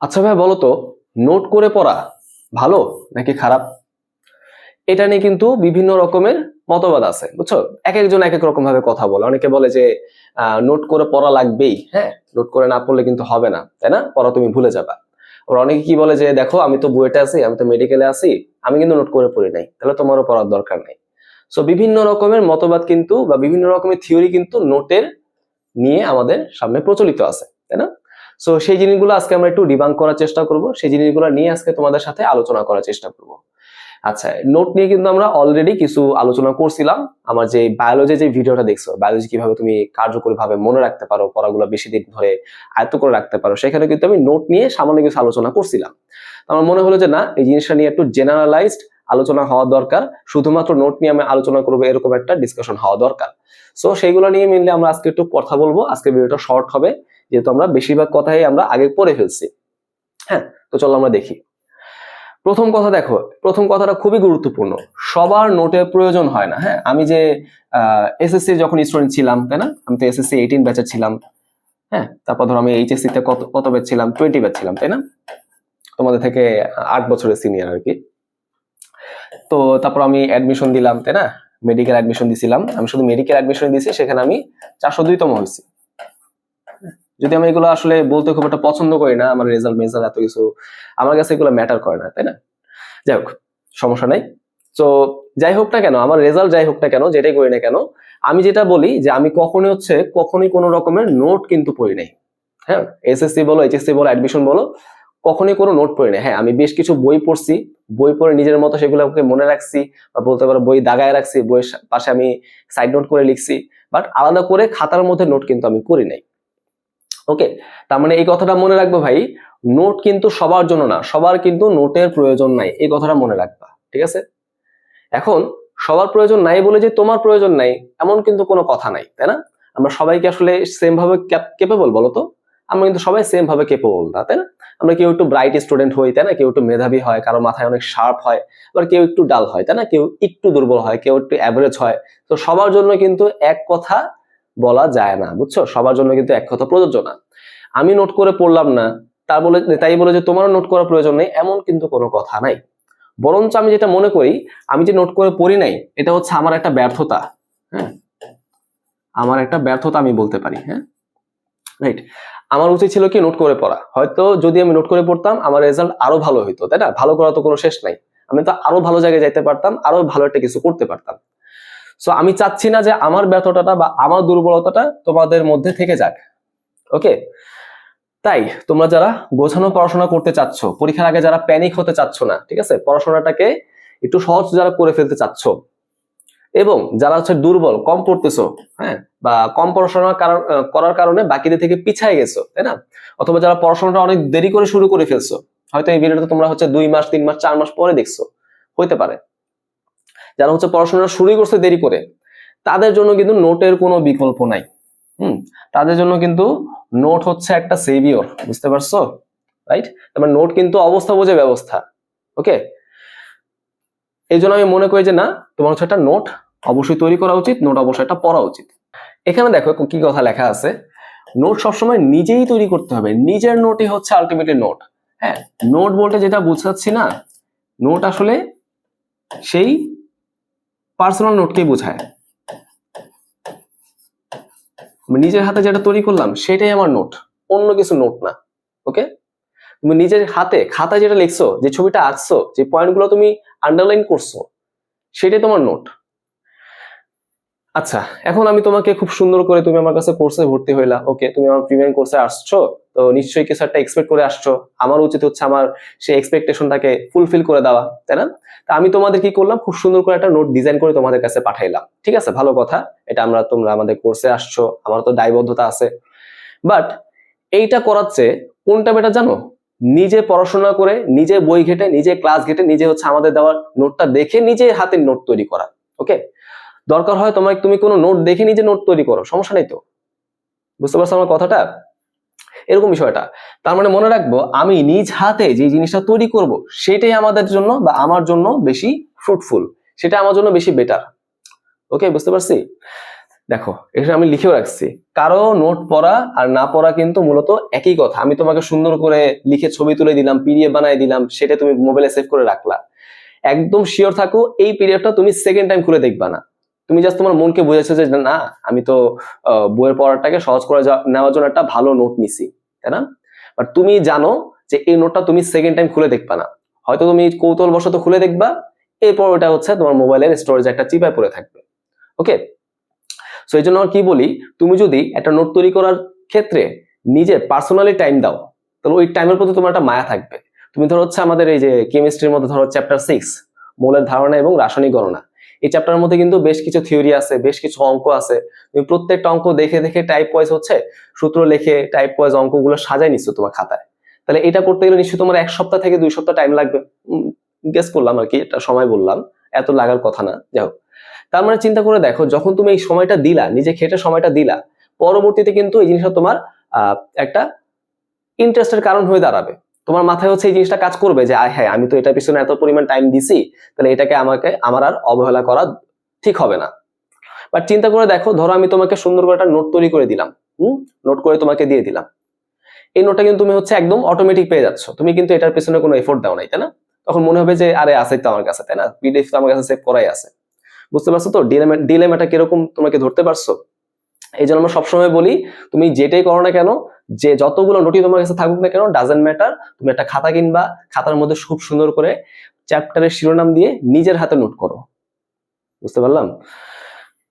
আচ্ছা ভাই, বলো তো, নোট করে পড়া ভালো নাকি খারাপ? এটা নিয়ে কিন্তু বিভিন্ন রকমের মতবাদ আছে, বুঝছ? এক একজন এক এক রকম ভাবে কথা বলে। অনেকে বলে যে নোট করে পড়া লাগবেই হ্যাঁ? নোট করে না পড়লে কিন্তু হবে না, তাই না? পড়া তুমি ভুলে যাবা। ওর অনেকে কি বলে যে, দেখো, আমি তো বুয়েটে আছি, আমি তো মেডিকেলে আছি, আমি কিন্তু নোট করে পড়ি নাই, তাহলে তোমারও পড়ার দরকার নেই। সো বিভিন্ন রকমের মতবাদ কিন্তু বা বিভিন্ন রকমের থিওরি কিন্তু নোটের নিয়ে আমাদের সামনে প্রচলিত আছে, তাই না? সো সেই জিনিসগুলো আজকে আমরা একটু ডিবাং করার চেষ্টা করব। সেই জিনিসগুলো নিয়ে আজকে তোমাদের সাথে আলোচনা করার চেষ্টা করব। আচ্ছা নোট নিয়ে কিন্তু আমরা অলরেডি কিছু আলোচনা করছিলাম। আমার যে বায়োলজি যে ভিডিওটা দেখছ বায়োলজি কীভাবে তুমি কার্যকরী ভাবে মনে রাখতে পারো, পড়াগুলো বেশি দিন ধরে আয়ত্ত করে রাখতে পারো, সেখানে কিন্তু আমি নোট নিয়ে সামান্য কিছু আলোচনা করছিলাম। আমার মনে হলো যে না, এই জিনিসটা নিয়ে একটু জেনারেলাইজড আলোচনা হওয়া দরকার। শুধুমাত্র নোট নিয়ে আমি আলোচনা করব, এরকম একটা ডিসকাশন হওয়া দরকার। সো সেইগুলো নিয়ে মিললে আমরা আজকে একটু কথা বলব। আজকে ভিডিওটা শর্ট হবে। যেহেতু আমরা বেশিরভাগ কথাই আমরা আগে পড়ে ফেলছি। হ্যাঁ তো চলো আমরা দেখি। প্রথম কথা দেখো, প্রথম কথাটা খুবই গুরুত্বপূর্ণ। সবার নোটের প্রয়োজন হয় না হ্যাঁ? আমি যে এসএসসি যখন স্টুডেন্ট ছিলাম, তাই না? আমি তো এসএসসি এইটিন ব্যাচের ছিলাম হ্যাঁ? তারপর ধরো আমি এইচএসসি তে কত কত ব্যাচ ছিলাম? টোয়েন্টি ব্যাচ ছিলাম, তাই না? তোমাদের থেকে আট বছরের সিনিয়র আর কি। তো তারপর আমি অ্যাডমিশন দিলাম, তাই না? মেডিকেল অ্যাডমিশন দিছিলাম। আমি শুধু মেডিকেল অ্যাডমিশন দিয়েছি, সেখানে আমি চারশো দুইতম হয়েছি। যদি আমি এগুলো আসলে বলতে খুব একটা পছন্দ করি না, আমার রেজাল্ট মেজাল্ট এত কিছু আমার কাছে এগুলো ম্যাটার করে না, তাই না? যাই হোক, সমস্যা নাই। তো যাই হোক না কেন, আমার রেজাল্ট যাই হোক না কেন, যেটাই করি না কেন, আমি যেটা বলি যে আমি কখনোই হচ্ছে কখনোই কোনো রকমের নোট কিন্তু পড়ি নাই। হ্যাঁ এসএসসি বলো এইচএসসি বলো অ্যাডমিশন বলো, কখনোই কোনো নোট পড়ি নাই। হ্যাঁ আমি বেশ কিছু বই পড়ছি, বই পড়ে নিজের মতো সেগুলোকে মনে রাখছি বা বলতে পারো বই দাগায় রাখছি, বইয়ের পাশে আমি সাইড নোট করে লিখছি বাট আলাদা করে খাতার মধ্যে নোট কিন্তু আমি করি নাই। ওকে তার মানে এই কথাটা মনে রাখব ভাই, নোট কিন্তু সবার জন্য না, সবার কিন্তু নোটের প্রয়োজন নাই, এই কথাটা মনে রাখবা, ঠিক আছে? এখন, সবার প্রয়োজন নাই বলে যে তোমার প্রয়োজন নাই, এমন কিন্তু কোনো কথা নাই, তাই না? আমরা সবাইকে আসলে সেম ভাবে কেপেবল বলো তো? আমরা কিন্তু সবাই সেম ভাবে কেপেবল না, তাই না? আমরা কেউ একটু ব্রাইট স্টুডেন্ট হই, তাই না? কেউ একটু মেধাবী হয়, কারও মাথায় অনেক শার্প হয়, আবার কেউ একটু ডাল হয়, তাই না? কেউ একটু দুর্বল হয়, কেউ একটু অ্যাভারেজ হয়, তো সবার জন্য কিন্তু এক কথা বলা যায় না, বুঝছ? সবার জন্য কিন্তু এক কথা প্রযোজ্য না। আমি নোট করে পড়লাম না তা বলে, তাই বলে যে তোমারও নোট করার প্রয়োজন নেই, এমন কিন্তু কোনো কথা নাই। বরঞ্চ আমি যেটা মনে করি, আমি যে নোট করে পড়ি নাই, এটা হচ্ছে আমার একটা ব্যর্থতা হ্যাঁ? আমার একটা ব্যর্থতা আমি বলতে পারি হ্যাঁ? রাইট আমার উচিত ছিল কি নোট করে পড়া। হয়তো যদি আমি নোট করে পড়তাম, আমার রেজাল্ট আরও ভালো হইতো, তাই না? ভালো করা তো কোনো শেষ নাই। আমি তো আরও ভালো জায়গায় যাইতে পারতাম, আরও ভালো একটা কিছু করতে পারতাম। সো আমি চাচ্ছি না যে আমার ব্যর্থতাটা বা আমার দুর্বলতাটা তোমাদের মধ্যে থেকে যাক। ওকে তাই, তোমরা যারা গোছানো পড়াশোনা করতে চাচ্ছ, পরীক্ষার আগে যারা প্যানিক হতে চাচ্ছ না, ঠিক আছে? পড়াশোনাটাকে একটু সহজ যারা করে ফেলতে চাচ্ছ, এবং যারা হচ্ছে দুর্বল, কম পড়তেছো হ্যাঁ? বা কম পড়াশোনা করার কারণে বাকিদের থেকে পিছায় গেছো, তাই না? অথবা যারা পড়াশোনাটা অনেক দেরি করে শুরু করে ফেলছো, হয়তো এই ভিডিওটা তোমরা হচ্ছে দুই মাস, তিন মাস, চার মাস পরে দেখছ, হইতে পারে। যারা হচ্ছে পড়াশোনা শুরু করছে দেরি করে, তাদের জন্য কিন্তু নোটের কোনো বিকল্প নাই। হুম? তাদের জন্য কিন্তু নোট হচ্ছে একটা সেভিয়র বুঝতে পারছ? রাইট তারপর নোট কিন্তু অবস্থা বোঝে ব্যবস্থা ওকে এই জন্য আমি মনে করি যে না, তোমার হচ্ছে একটা নোট অবশ্যই তৈরি করা উচিত, নোট অবশ্যই একটা পড়া উচিত। এখানে দেখো কি কথা লেখা আছে, নোট সবসময় নিজেই তৈরি করতে হবে, নিজের নোটই হচ্ছে আলটিমেটলি নোট। হ্যাঁ নোট বলতে যেটা বুঝাচ্ছি না, নোট আসলে সেই পার্সোনাল নোটকেই বোঝায়? নিজের হাতে যেটা তৈরি করলাম, সেটাই আমার নোট অন্য কিছু নোট না ওকে তুমি নিজের হাতে খাতায় যেটা লিখছো, যে ছবিটা আঁকছো, যে পয়েন্টগুলো তুমি আন্ডারলাইন করছ, সেটাই তোমার নোট আচ্ছা এখন আমি তোমাকে খুব সুন্দর করে তুমি আমার কাছে কোর্সে ভর্তি হইলা ওকে তুমি আমার প্রিমিয়াম কোর্সে আসছো তো নিশ্চয়ই কিছু একটা এক্সপেক্ট করে আসছো? আমার উচিত হচ্ছে আমার সেই এক্সপেকটেশনটাকে ফুলফিল করে দেওয়া, তাই না? তা আমি তোমাদের কি করলাম? খুব সুন্দর করে একটা নোট ডিজাইন করে তোমাদের কাছে পাঠাইলাম। ঠিক আছে? ভালো কথা। এটা আমরা তোমরা আমাদের কোর্সে আসছো। আমার তো দায়বদ্ধতা আছে। বাট এইটা করাচ্ছে কোনটা বেটা জানো? নিজে পড়াশোনা করে, নিজে বই ঘেটে, নিজে ক্লাস ঘেটে, নিজে হচ্ছে আমাদের দেওয়ার নোটটা দেখে নিজে হাতের নোট তৈরি করা। ওকে দরকার হয় তোমার তুমি কোনো নোট দেখে নিজে নোট তৈরি করো। সমস্যা নেই তো? বুঝতে পারছ আমার কথাটা? এরকম বিষয়টা। তার মানে মনে রাখব, আমি নিজ হাতে যে জিনিসটা তৈরি করব, সেটাই আমাদের জন্য বা আমার জন্য বেশি ফ্রুটফুল সেটা আমার জন্য বেশি বেটার ওকে বুঝতে পারছি? দেখো এখানে আমি লিখেও রাখছি। কারও নোট পড়া আর না পড়া কিন্তু মূলত একই কথা। আমি তোমাকে সুন্দর করে লিখে ছবি তুলে দিলাম পিডিএফ বানাই দিলাম, সেটা তুমি মোবাইলে সেভ করে রাখলা। একদম শিওর থাকো, এই পিডিএফটা তুমি সেকেন্ড টাইম খুলে দেখবা না। তুমি জাস্ট তোমার মনকে বুঝেছ যে, না, আমি তো বইয়ের পড়াটাকে সহজ করে নেওয়ার জন্য একটা ভালো নোট নিছি। তাই না? বাট তুমি জানো যে এই নোটটা তুমি সেকেন্ড টাইম খুলে দেখবা না। হয়তো তুমি কৌতূহল বশত খুলে দেখবা, এরপর ওটা হচ্ছে তোমার মোবাইলের স্টোরেজে একটা চিপায় পড়ে থাকবে। ওকে সো এই জন্য কি বলি, তুমি যদি একটা নোট তৈরি করার ক্ষেত্রে নিজে পার্সোনালি টাইম দাও, তাহলে ওই টাইমের প্রতি তোমার একটা মায়া থাকবে। তুমি ধরো হচ্ছে আমাদের এই যে কেমিস্ট্রির মধ্যে ধরো চ্যাপ্টার সিক্স মৌলের ধারণা এবং রাসায়নিক গণনা। এই চ্যাপ্টারের মধ্যে কিন্তু বেশ কিছু থিওরি আছে, বেশ কিছু অঙ্ক আছে। তুমি প্রত্যেকটা অঙ্ক দেখে দেখে টাইপ ওয়াইজ হচ্ছে, সূত্র লিখে টাইপ ওয়াইজ অঙ্কগুলো সাজাই নিচ্ছ তোমার খাতায়। তাহলে এটা করতে গেলে নিশ্চয়ই তোমার এক সপ্তাহ থেকে দুই সপ্তাহ টাইম লাগবে। গেস করলাম আর কি, এটা সময় বললাম, এত লাগার কথা না, যাই হোক। তার মানে চিন্তা করে দেখো, যখন তুমি এই সময়টা দিলা, নিজে খেটে সময়টা দিলা, পরবর্তীতে কিন্তু এই জিনিসটা তোমার একটা ইন্টারেস্টের কারণ হয়ে দাঁড়াবে। তোমার মাথায় হচ্ছে এই জিনিসটা কাজ করবে যে, আয় হ্যাঁ আমি তো এটার পিছনে এত পরিমাণ টাইম দিছি, তাহলে এটাকে আমাকে, আমার আর অবহেলা করা ঠিক হবে না। বাট চিন্তা করে দেখো, ধরো আমি তোমাকে সুন্দর করে একটা নোট তৈরি করে দিলাম, হুম? নোট করে তোমাকে দিয়ে দিলাম। এই নোটটা কিন্তু তুমি হচ্ছে একদম অটোমেটিক পেয়ে যাচ্ছ। তুমি কিন্তু এটার পিছনে কোনো এফোর্ট দাও নাই, তাই না? তখন মনে হবে যে, আরে, আছে তো আমার কাছে, তাই না? পিডিএফ তো আমার কাছে সেভ করাই আছে। বুঝতে পারছ তো? ডিলেমা ডিলেমাটা কীরকম তোমাকে ধরতে পারছ? এই জন্য আমরা সবসময় বলি, তুমি যেটাই করো না কেন, যে যতগুলো নোটই তোমার কাছে থাকুক না কেন ডাজেন্ট ম্যাটার তুমি একটা খাতা কিনবা, খাতার মধ্যে খুব সুন্দর করে চ্যাপ্টারের শিরোনাম দিয়ে নিজের হাতে নোট করো। বুঝতে পারলাম?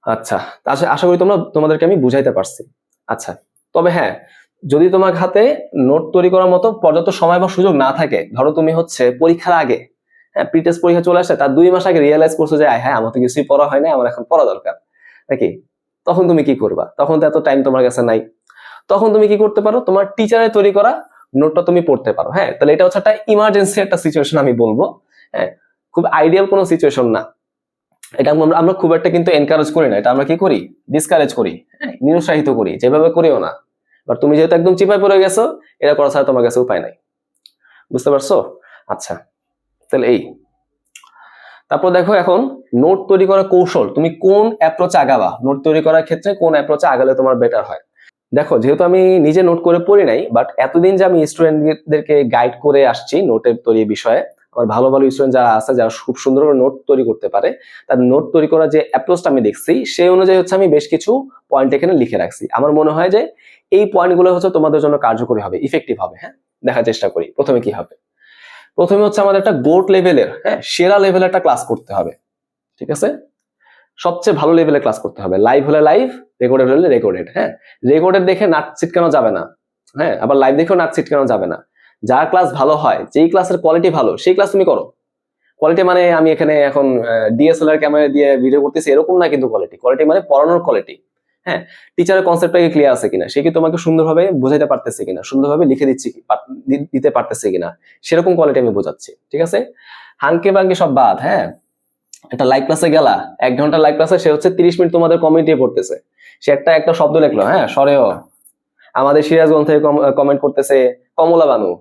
আচ্ছা আশা- করি তোমরা, তোমাদেরকে আমি বুঝাইতে পারছি। আচ্ছা তবে হ্যাঁ যদি তোমার হাতে নোট তৈরি করার মতো পর্যাপ্ত সময় বা সুযোগ না থাকে, ধরো তুমি হচ্ছে পরীক্ষার আগে হ্যাঁ প্রিটেস্ট পরীক্ষা চলে আসে, তার দুই মাস আগে রিয়েলাইজ করছ যে হ্যাঁ আমার তো কিছুই পড়া হয় না আমার এখন পড়া দরকার। নাকি? তখন তুমি কি করবা? তখন তো এত টাইম তোমার কাছে নাই। তখন তুমি কি করতে পারো? তোমার টিচারের তৈরি করা নোটটা তুমি পড়তে পারো। হ্যাঁ তাহলে এটা হচ্ছে একটা ইমার্জেন্সি একটা সিচুয়েশন আমি বলব। হ্যাঁ খুব আইডিয়াল কোনো সিচুয়েশন না। এটা আমরা আমরা খুব একটা কিন্তু এনকারেজ করি না। এটা আমরা কি করি? ডিসকারেজ করি। হ্যাঁ নিরুৎসাহিত করি। যেভাবে করিও না। বাট তুমি যেহেতু একদম চিপায় পড়ে গেছো, এটা করা ছাড়া তোমার কাছে উপায় নাই। বুঝতে পারছ? আচ্ছা তাহলে এই। তারপর দেখো এখন নোট তৈরি করার কৌশল, তুমি কোন অ্যাপ্রোচে আগাবা? নোট তৈরি করার ক্ষেত্রে কোন অ্যাপ্রোচে আগালে তোমার বেটার হয়? দেখো, যেহেতু আমি নিজে নোট করে পড়ি নাই বাট এতদিন যে আমি স্টুডেন্টদেরকে গাইড করে আসছি নোটের তৈরি বিষয়ে, আমার ভালো ভালো স্টুডেন্ট যারা আছে, যারা খুব সুন্দর করে নোট তৈরি করতে পারে তার নোট তৈরি করার যে অ্যাপ্রোচটা আমি দেখছি, সেই অনুযায়ী হচ্ছে আমি বেশ কিছু পয়েন্ট এখানে লিখে রাখছি। আমার মনে হয় যে এই পয়েন্টগুলো হচ্ছে তোমাদের জন্য কার্যকরী হবে ইফেক্টিভ হবে হ্যাঁ? দেখার চেষ্টা করি, প্রথমে কি হবে? প্রথমে হচ্ছে আমাদের একটা গোট লেভেলের হ্যাঁ সেরা লেভেলের একটা ক্লাস করতে হবে, ঠিক আছে? সবচেয়ে ভালো লেভেলে ক্লাস করতে হবে। লাইভ হলে লাইভ রেকর্ডেড হলে রেকর্ডেড হ্যাঁ? রেকর্ডেড দেখে নাচ ছিটকানো যাবে না? হ্যাঁ আবার লাইভ দেখেও নাচ ছিটকানো যাবে না? যার ক্লাস ভালো হয়, যেই ক্লাসের কোয়ালিটি ভালো, সেই ক্লাস তুমি করো। কোয়ালিটি মানে আমি এখানে এখন ডিএসএলআর ক্যামেরা দিয়ে ভিডিও করতেছি, এরকম না কিন্তু কোয়ালিটি কোয়ালিটি মানে পড়ানোর কোয়ালিটি হ্যাঁ টিচারের কনসেপ্টটা কি ক্লিয়ার আছে কিনা? সে কি তোমাকে সুন্দরভাবে বোঝাইতে পারতেছে কিনা? সুন্দরভাবে লিখে দিচ্ছি দিতে পারতেছে কিনা? সেরকম কোয়ালিটি আমি বোঝাচ্ছি, ঠিক আছে? হাঙ্কে বাঙ্কে সব বাদ হ্যাঁ? একটা লাইভ ক্লাসে গেলা, এক ঘণ্টা লাইভ ক্লাসে সে হচ্ছে তিরিশ মিনিট তোমাদের কমেন্টে পড়তেছে। সে একটা একটা শব্দ লিখলো হ্যাঁ? সরেও আমাদের সিরাজগঞ্জ থেকে কমেন্ট করতেছে, কমলা বানু।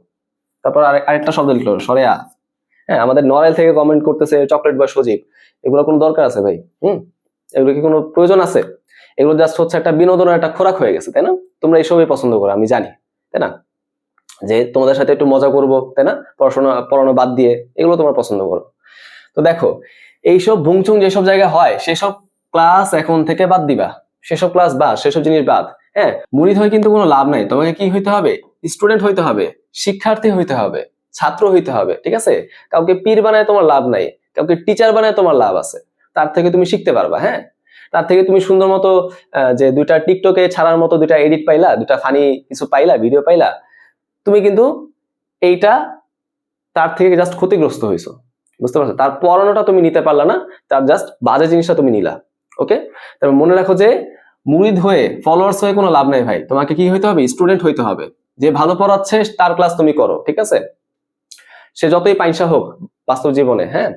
তারপর আরে- আরেকটা শব্দ লিখলো, সরেয়া। হ্যাঁ আমাদের নড়াইল থেকে কমেন্ট করতেছে চকলেট বা সজীব। এগুলো কোনো দরকার আছে ভাই? হুম? এগুলো কি কোনো প্রয়োজন আছে? এগুলো জাস্ট হচ্ছে একটা বিনোদনের একটা খোরাক হয়ে গেছে, তাই না? তোমরা এইসবই পছন্দ করো, আমি জানি, তাই না? যে তোমাদের সাথে একটু মজা করব, তাই না? পড়াশোনা, পড়ানো বাদ দিয়ে, এগুলো তোমরা পছন্দ করো। তো দেখো, এইসব ভুংচুং যেসব জায়গায় হয়, সেসব ক্লাস এখন থেকে বাদ দিবা। সেসব ক্লাস বাদ, সেসব জিনিস বাদ। হ্যাঁ মুড়িদ হয়ে কিন্তু কোনো লাভ নাই। তোমাকে কি হইতে হবে? স্টুডেন্ট হইতে হবে, শিক্ষার্থী হইতে হবে, ছাত্র হইতে হবে, ঠিক আছে? কাউকে পীর বানায় তোমার লাভ নাই, কাউকে টিচার বানায় তোমার লাভ আছে। তার থেকে তুমি শিখতে পারবা হ্যাঁ? তার থেকে তুমি সুন্দর মতো যে দুইটা টিকটকে ছাড়ার মতো দুইটা এডিট পাইলা, দুইটা ফানি কিছু পাইলা ভিডিও পাইলা, তুমি কিন্তু এইটা তার থেকে জাস্ট ক্ষতিগ্রস্ত হয়েছো। বুঝতে পারছ? তার পড়ানোটা তুমি নিতে পারলা না, তার জাস্ট বাজে জিনিসটা তুমি নিলা ওকে তবে মনে রাখো যে মুরিদ হয়ে ফলোয়ার্স হয়ে কোনো লাভ নাই ভাই। তোমাকে কি হইতে হবে? স্টুডেন্ট হইতে হবে। যে ভালো পড়াচ্ছে, তার ক্লাস তুমি করো, ঠিক আছে? সে যতই পাইসা হোক, বাস্তব জীবনে হ্যাঁ?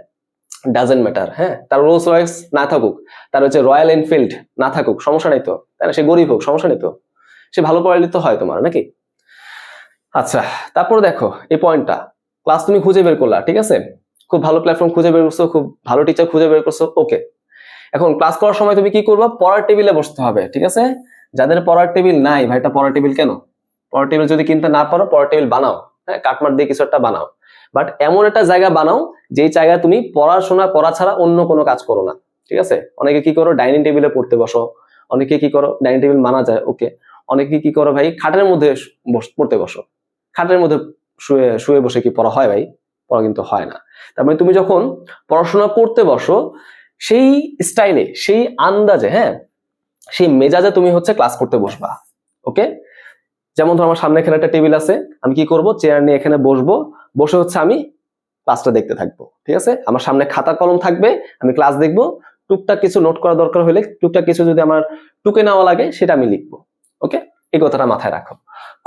ডাজেন্ট ম্যাটার হ্যাঁ? তার রোলস রয়েস না থাকুক, তার হচ্ছে রয়্যাল এনফিল্ড না থাকুক, সমস্যা নেই তো। তাই সে গরিব হোক, সমস্যা নেই তো। সে ভালো পড়াইলে তো হয় তোমার, নাকি? আচ্ছা তারপর দেখো, এই পয়েন্টটা ক্লাস তুমি খুঁজে বের করলা, ঠিক আছে? খুব ভালো প্ল্যাটফর্ম খুঁজে বের করছ, খুব ভালো টিচার খুঁজে বের করছ ওকে এখন ক্লাস করার সময় তুমি কি করবা? পড়ার টেবিলে বসতে হবে, ঠিক আছে? যাদের পড়ার টেবিল নাই ভাইটা পড়ার টেবিল কেন? পড়ার টেবিল যদি কিনতে না পারো, পড়ার টেবিল বানাও। হ্যাঁ কাটমাট দিয়ে কিছু একটা বানাও। বাট এমন একটা জায়গা বানাও, যেই জায়গায় তুমি পড়াশোনা করা ছাড়া অন্য কোনো কাজ করো না। ঠিক আছে? অনেকে কি করো, ডাইনিং টেবিলে পড়তে বসো। অনেকে কি করো, ডাইনিং টেবিল মানা যায় ওকে অনেকে কি করো ভাই, খাটের মধ্যে পড়তে বসো। খাটের মধ্যে শুয়ে শুয়ে বসে কি পড়া হয় ভাই? পড়া কিন্তু হয় না। তার মানে তুমি যখন পড়াশোনা করতে বসো, সেই স্টাইলে, সেই আন্দাজে হ্যাঁ সেই মেজাজে তুমি হচ্ছে ক্লাস করতে বসবা ওকে যেমন ধর আমার সামনে এখানে একটা টেবিল আছে, আমি কি করব? চেয়ার নিয়ে এখানে বসবো। বসে হচ্ছে আমি ক্লাসটা দেখতে থাকব, ঠিক আছে? আমার সামনে খাতা কলম থাকবে, আমি ক্লাস দেখব। টুকটাক কিছু নোট করা দরকার হলে টুকটাক কিছু যদি আমার টুকে নেওয়া লাগে, সেটা আমি লিখব ওকে এই কথাটা মাথায় রাখো।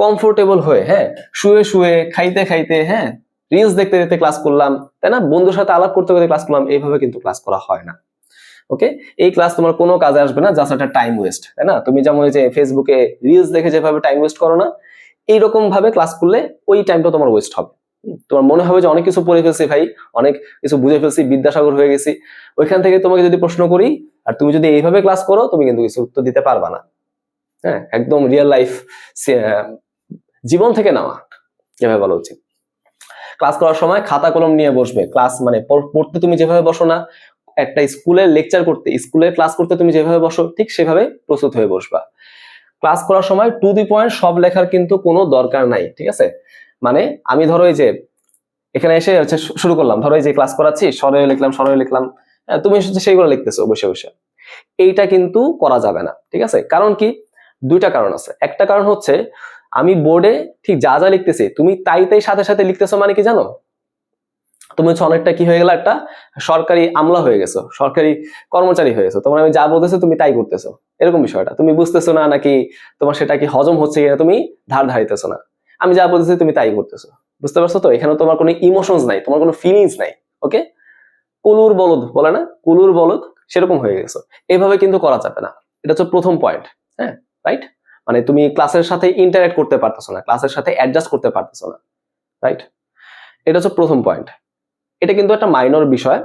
কমফোর্টেবল হয়ে হ্যাঁ? শুয়ে শুয়ে, খাইতে খাইতে হ্যাঁ? রিলস দেখতে দেখতে ক্লাস করলাম, তাই না? বন্ধুর সাথে আলাপ করতে করতে ক্লাস করলাম, এইভাবে কিন্তু ক্লাস করা হয় না। ওকে এই ক্লাস তোমার কোনো কাজে আসবে না জাস্ট একটা টাইম ওয়েস্ট তাই না? তুমি যেমন যে ফেসবুকে রিলস দেখে যেভাবে টাইম ওয়েস্ট করো না, এইরকম ভাবে ক্লাস করলে ওই টাইমটা তোমার ওয়েস্ট হবে। তোমার মনে হবে যে অনেক কিছু পড়ে ফেলছি ভাই, অনেক কিছু বুঝে ফেলছি, বিদ্যাসাগর হয়ে গেছি। ওইখান থেকে তোমাকে যদি প্রশ্ন করি, আর তুমি যদি এইভাবে ক্লাস করো, তুমি কিন্তু কিছু উত্তর দিতে পারবা না। হ্যাঁ একদম রিয়েল লাইফ জীবন থেকে নেওয়া, এভাবে বলা উচিত। ক্লাস করার সময় খাতা কলম নিয়ে বসবে। ক্লাস মানে পড়তে তুমি যেভাবে বসো না একটা স্কুলের লেকচার করতে স্কুলের ক্লাস করতে তুমি যেভাবে বসো ঠিক সেভাবে প্রস্তুত হয়ে বসবা। ক্লাস করার সময় টু দি পয়েন্ট সব লেখার কিন্তু কোনো দরকার নাই ঠিক আছে? মানে আমি ধরো এই যে এখানে এসে হচ্ছে শুরু করলাম ধরো এই যে ক্লাস করাচ্ছি সরয়ে লিখলাম সরয়ে লিখলাম হ্যাঁ, তুমি সেইগুলো লিখতেছো বসে বসে। এইটা কিন্তু করা যাবে না ঠিক আছে? কারণ কি? দুইটা কারণ আছে। একটা কারণ হচ্ছে আমি বোর্ডে ঠিক যা যা লিখতেছি তুমি তাই তাই সাথে সাথে লিখতেছো মানে কি জানো? তুমি হচ্ছে অনেকটা কি হয়ে গেল একটা সরকারি আমলা হয়ে গেছো, সরকারি কর্মচারী হয়ে গেছো। তোমার আমি যা বলতেছো তুমি তাই করতেছো। এরকম বিষয়টা। তুমি বুঝতেছো না নাকি তোমার সেটা কি হজম হচ্ছে কিনা তুমি ধার ধারিতেছো না। আমি যা বলতেছি তুমি তাই করতেছো। বুঝতে পারছ তো? এখানে তোমার কোনো ইমোশনস নাই, তোমার কোনো ফিলিংস নাই ওকে কুলুর বলদ, বলে না? কুলুর বলদ সেরকম হয়ে গেছো। এভাবে কিন্তু করা যাবে না। এটা হচ্ছে প্রথম পয়েন্ট হ্যাঁ? রাইট মানে তুমি ক্লাসের সাথে ইন্টারঅ্যাক্ট করতে পারতেছো না ক্লাসের সাথে অ্যাডজাস্ট করতে পারতেছো না। রাইট এটা হচ্ছে প্রথম পয়েন্ট এটা কিন্তু একটা মাইনর বিষয়।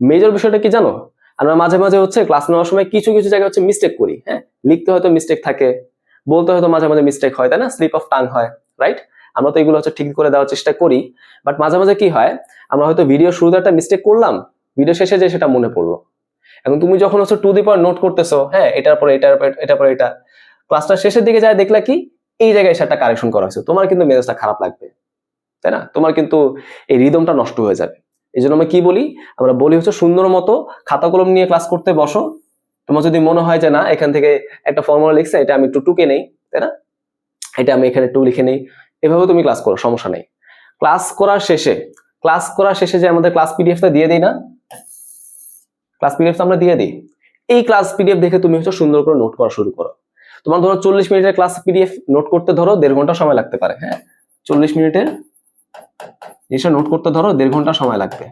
মেজর বিষয়টা কি জানো? আমরা মাঝে মাঝে হচ্ছে ক্লাস নেওয়ার সময় কিছু কিছু জায়গায় হচ্ছে মিস্টেক করি হ্যাঁ? লিখতে হয়তো মিস্টেক থাকে, বলতে হয়তো মাঝে মাঝে মিস্টেক হয়, তাই না? স্লিপ অফ টাং হয় রাইট আমরা তো এগুলো হচ্ছে ঠিক করে দেওয়ার চেষ্টা করি বাট মাঝে মাঝে কি হয়, আমরা হয়তো ভিডিও শুরুতে একটা মিস্টেক করলাম ভিডিও শেষে যে সেটা মনে পড়ল। এখন তুমি যখন হচ্ছে টু দি পয়েন্ট নোট করতেছো হ্যাঁ এটার পরে এটার পরে এটার পরে এটা ক্লাসটা শেষের দিকে যায়, দেখলা কি, এই জায়গায় সেটা কারেকশন করা হয়েছে। তোমার কিন্তু মেজাজটা খারাপ লাগবে, তাই না? তোমার কিন্তু এই রিদমটা নষ্ট হয়ে যাবে। এই জন্য আমরা কি বলি? আমরা বলি হচ্ছে সুন্দর মতো খাতা কলম নিয়ে ক্লাস করতে বসো। তোমার যদি মনে হয় যে না, এখান থেকে একটা ফর্মুলা লিখছে, এটা আমি একটু টুকে নেই, তাই না? এটা আমি এখানে একটু লিখে নেই। এভাবে তুমি ক্লাস করো, সমস্যা নেই। ক্লাস করার শেষে ক্লাস করার শেষে যে আমাদের ক্লাস পিডিএফটা দিয়ে দিই না? ক্লাস পিডিএফটা আমরা দিয়ে দিই। এই ক্লাস পিডিএফ দেখে তুমি হচ্ছে সুন্দর করে নোট করা শুরু করো। তোমার ধরো চল্লিশ মিনিটের ক্লাস পিডিএফ নোট করতে ধরো, দেড় ঘণ্টা সময় লাগতে পারে হ্যাঁ? চল্লিশ মিনিটের জিনিসটা নোট করতে ধরো দেড় ঘণ্টা সময় লাগবে।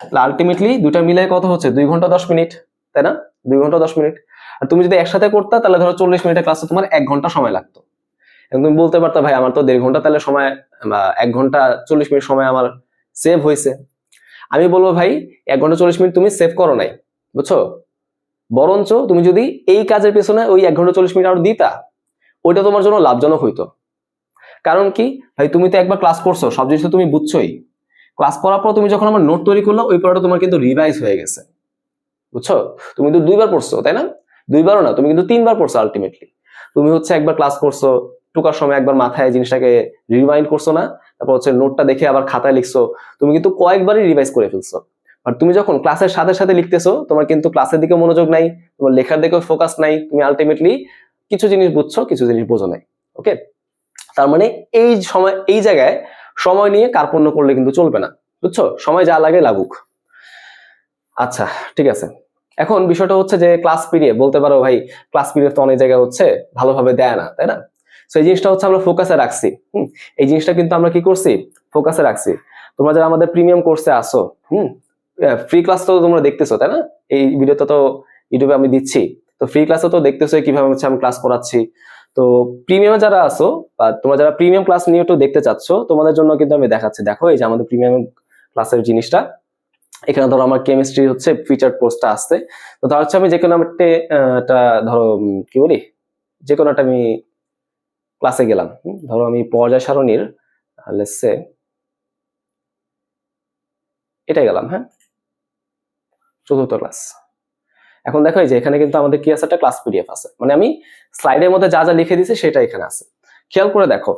তাহলে আলটিমেটলি দুইটা মিলে কত হচ্ছে? দুই ঘণ্টা দশ মিনিট, তাই না? দুই ঘণ্টা দশ মিনিট। আর তুমি যদি একসাথে করতা, তাহলে ধরো চল্লিশ মিনিটের ক্লাসে তোমার এক ঘণ্টা সময় লাগতো। এবং তুমি বলতে পারতা, ভাই, আমার তো দেড় ঘণ্টা তাহলে সময় এক ঘণ্টা চল্লিশ মিনিট সময় আমার সেভ হয়েছে। আমি বলব, ভাই, এক ঘণ্টা চল্লিশ মিনিট তুমি সেভ করো নাই, বুঝছ? বরঞ্চ তুমি যদি এই কাজের পেছনে ওই এক ঘণ্টা চল্লিশ মিনিট আরও দিতা, ওইটা তোমার জন্য লাভজনক হইতো। কারণ কি? ভাই, তুমি তো একবার ক্লাস করছ, সব জিনিস তো তুমি বুঝছোই। ক্লাস করার পর তুমি যখন আমার নোট তৈরি করল, ওই পড়াটা তোমার কিন্তু রিভাইজ হয়ে গেছে। বুঝছ? তুমি কিন্তু দুইবার পড়ছো, তাই না? দুইবারও না, তুমি কিন্তু তিনবার পড়ছো আলটিমেটলি তুমি হচ্ছে একবার ক্লাস করছ, টুকার সময় একবার মাথায় জিনিসটাকে রিমাইন্ড করছ না, তারপর হচ্ছে নোটটা দেখে আবার খাতায় লিখছো। তুমি কিন্তু কয়েকবারই রিভাইজ করে ফেলছো। আর তুমি যখন ক্লাসের সাথে সাথে লিখতেছো, তোমার কিন্তু ক্লাসের দিকে মনোযোগ নাই, তোমার লেখার দিকে ফোকাস নাই, তুমি আলটিমেটলি কিছু জিনিস বুঝছ, কিছু জিনিস বোঝো নাই ওকে তার মানে এই সময়, এই জায়গায় সময় নিয়ে কার্পণ্য করলে কিন্তু চলবে না, বুঝছ? সময় যা লাগে লাগুক। আচ্ছা ঠিক আছে। এখন বিষয়টা হচ্ছে যে ক্লাস পিরিয়ড বলতে পারো ভাই ক্লাস পিরিয়ড তো অনেক জায়গায় হচ্ছে, ভালোভাবে দেয় না, তাই না? তো এই জিনিসটা হচ্ছে আমরা ফোকাসে রাখছি, হুম? এই জিনিসটা কিন্তু আমরা কি করছি? ফোকাসে রাখছি। তোমরা যারা আমাদের প্রিমিয়াম কোর্সে আসো হুম? ফ্রি ক্লাস তো তোমরা দেখতেছো, তাই না? এই ভিডিওটা তো ইউটিউবে আমি দিচ্ছি। তো ফ্রি ক্লাসে তো দেখতেছো কীভাবে হচ্ছে আমি ক্লাস করাচ্ছি তো প্রিমিয়ামে যারা আসো বা তোমরা যারা প্রিমিয়াম ক্লাস নিয়ে একটু দেখতে চাচ্ছ, তোমাদের জন্য কিন্তু আমি দেখাচ্ছি। দেখো, এই যে আমাদের প্রিমিয়াম ক্লাসের জিনিসটা। এখানে ধরো আমার কেমিস্ট্রি হচ্ছে ফিচার পোস্টটা আসছে। তো ধর হচ্ছে আমি যে কোনো একটা ধরো কি বলি? যে কোনো একটা আমি ক্লাসে গেলাম। ধরো আমি পর্যায় সারণীর লেসে এটা গেলাম হ্যাঁ? চতুর্থ ক্লাস এখন দেখো এই যে এখানে কিন্তু আমাদের কি আছে? একটা ক্লাস পিডিএফ আছে। মানে আমি স্লাইডের মধ্যে যা যা লিখে দিয়েছি সেটা এখানে আছে। খেয়াল করে দেখো।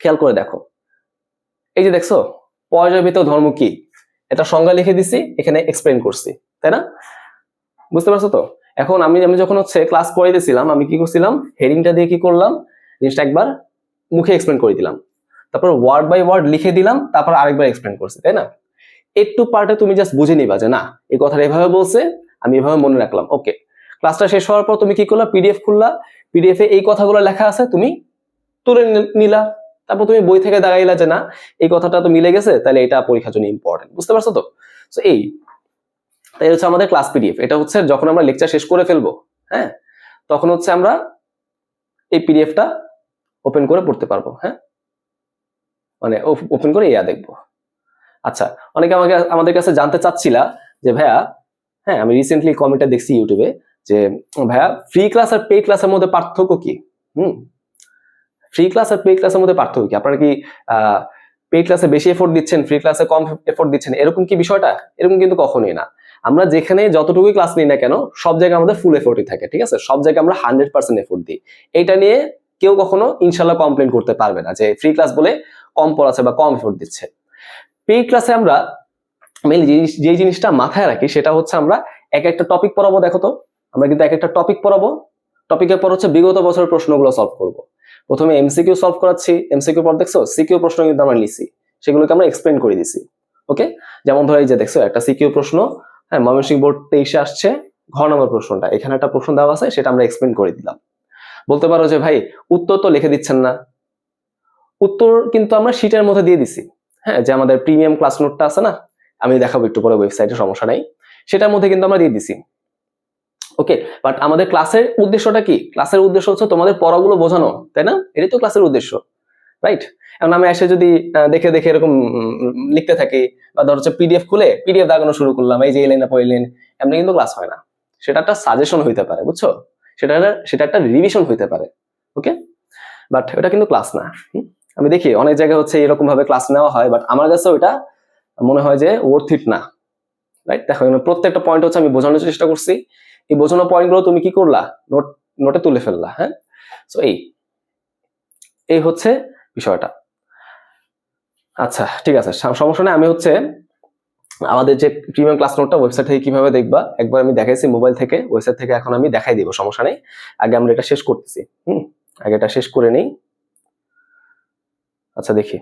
খেয়াল করে দেখো। এই যে দেখছ? পর্যায়বৃত্ত ধর্ম কি? এটা সংজ্ঞা লিখে দিছি, এখানে এক্সপ্লেন করছি। তাই না? বুঝতে পারছ তো? এখন আমি আমি যখন হচ্ছে ক্লাস করাইতেছিলাম আমি কি করছিলাম? হেডিংটা দিয়ে কি করলাম? জিনিসটা একবার মুখে এক্সপ্লেন করে দিলাম। তারপর ওয়ার্ড বাই ওয়ার্ড লিখে দিলাম, তারপর আরেকবার এক্সপ্লেন করছি। তাই না? একটু পার্টে তুমি জাস্ট বুঝে নিবা যে, না, এই কথাটা এভাবে বলছে আমি এভাবে মনে রাখলাম। ওকে ক্লাসটা শেষ হওয়ার পর তুমি কি করলা? পিডিএফ খুললা। পিডিএফ এই কথাগুলো লেখা আছে, তুমি তুলে নিলা। তারপর তুমি বই থেকে দাঁড়াইলা যে না, এই কথাটা তো মিলে গেছে, তাহলে এটা পরীক্ষার জন্য ইম্পর্টেন্ট বুঝতে পারছ তো? তো এই, তাই হচ্ছে আমাদের ক্লাস পিডিএফ এটা হচ্ছে যখন আমরা লেকচার শেষ করে ফেলব হ্যাঁ? তখন হচ্ছে আমরা এই পিডিএফটা ওপেন করে পড়তে পারব হ্যাঁ? মানে ওপেন করে ইয়া দেখব। আচ্ছা অনেকে আমাকে, আমাদের কাছে জানতে চাচ্ছিলা যে, ভাইয়া হ্যাঁ আমি রিসেন্টলি কমেন্টটা দেখছি ইউটিউবে যে, ভাইয়া ফ্রি ক্লাস আর পে ক্লাসের মধ্যে পার্থক্য কি? হুম ফ্রি ক্লাস আর পে ক্লাসের মধ্যে পার্থক্য কি? আপনারা কি পে ক্লাসে বেশি এফোর্ট দিচ্ছেন ফ্রি ক্লাসে কম এফোর্ট দিচ্ছেন? এরকম কি বিষয়টা? এরকম কিন্তু কখনোই না। আমরা যেখানে যতটুকুই ক্লাস নিই না কেন, সব জায়গায় আমাদের ফুল এফোর্টই থাকে, ঠিক আছে? সব জায়গায় আমরা হান্ড্রেড পার্সেন্ট এফোর্ট দিই। এটা নিয়ে কেউ কখনো ইনশাল্লাহ কমপ্লেন করতে পারবে না যে ফ্রি ক্লাস বলে কম পড়াচ্ছে বা কম এফোর্ট দিচ্ছে। পে ক্লাসে আমরা মেনলি যে জিনিসটা মাথায় রাখি সেটা হচ্ছে আমরা এক একটা টপিক পড়াবো, দেখো তো। আমরা কিন্তু এক একটা টপিক পড়াবো। টপিকের পর হচ্ছে বিগত বছরের প্রশ্নগুলো সলভ করব। প্রথমে এমসিকিউ সলভ করাচ্ছি। এমসিকিউ পর দেখছ সিকিউ প্রশ্ন কিন্তু আমরা নিছি সেগুলোকে আমরা এক্সপ্লেন করে দিছি। ওকে যেমন ধরো এই যে দেখছ, একটা সিকিউ প্রশ্ন হ্যাঁ ময়মনসিংহ বোর্ড তেইশে আসছে, ঘ নম্বর প্রশ্নটা। এখানে একটা প্রশ্ন দেওয়া আছে, সেটা আমরা এক্সপ্লেন করে দিলাম। বলতে পারো যে ভাই, উত্তর তো লিখে দিচ্ছেন না। উত্তর কিন্তু আমরা শীটের মধ্যে দিয়ে দিছি। হ্যাঁ যে আমাদের প্রিমিয়াম ক্লাস নোটটা আছে না আমি দেখাবো একটু পরে ওয়েবসাইটে সমস্যা নাই। সেটার মধ্যে কিন্তু আমরা দিয়ে দিছি। ওকে বাট আমাদের ক্লাসের উদ্দেশ্যটা কি? ক্লাসের উদ্দেশ্য হচ্ছে তোমাদের পড়াগুলো বোঝানো, তাই না? এটাই তো ক্লাসের উদ্দেশ্য রাইট এখন আমি এসে যদি দেখে দেখে এরকম লিখতে থাকি, বা ধর হচ্ছে পিডিএফ খুলে পিডিএফ দাগানো শুরু করলাম, এই যে এলেন পড়লেন এমনি কিন্তু ক্লাস হয় না। সেটা একটা সাজেশন হইতে পারে, বুঝছ? সেটা সেটা একটা রিভিশন হইতে পারে ওকে বাট ওটা কিন্তু ক্লাস না? আমি দেখি, অনেক জায়গায় হচ্ছে এরকম ভাবে ক্লাস নেওয়া হয় বাট আমার কাছে ওইটা মনে হয় যে ওর্থ ইট না রাইট দেখো, এখানে প্রত্যেকটা পয়েন্ট হচ্ছে আমি বোঝানোর চেষ্টা করছি। এই বোঝানো পয়েন্টগুলো তুমি কি করলা? নোট নোটে তুলে ফেললা হ্যাঁ? সো এই এই হচ্ছে বিষয়টা। আচ্ছা ঠিক আছে সমস্যা নেই। আমি হচ্ছে আমাদের যে প্রিমিয়াম ক্লাস নোটটা ওয়েবসাইট থেকে কীভাবে দেখবা, একবার আমি দেখাইছি মোবাইল থেকে ওয়েবসাইট থেকে এখন আমি দেখাই দিব, সমস্যা নেই। আগে আমরা এটা শেষ করতেছি, হুম? আগে এটা শেষ করে নেই। আচ্ছা দেখি।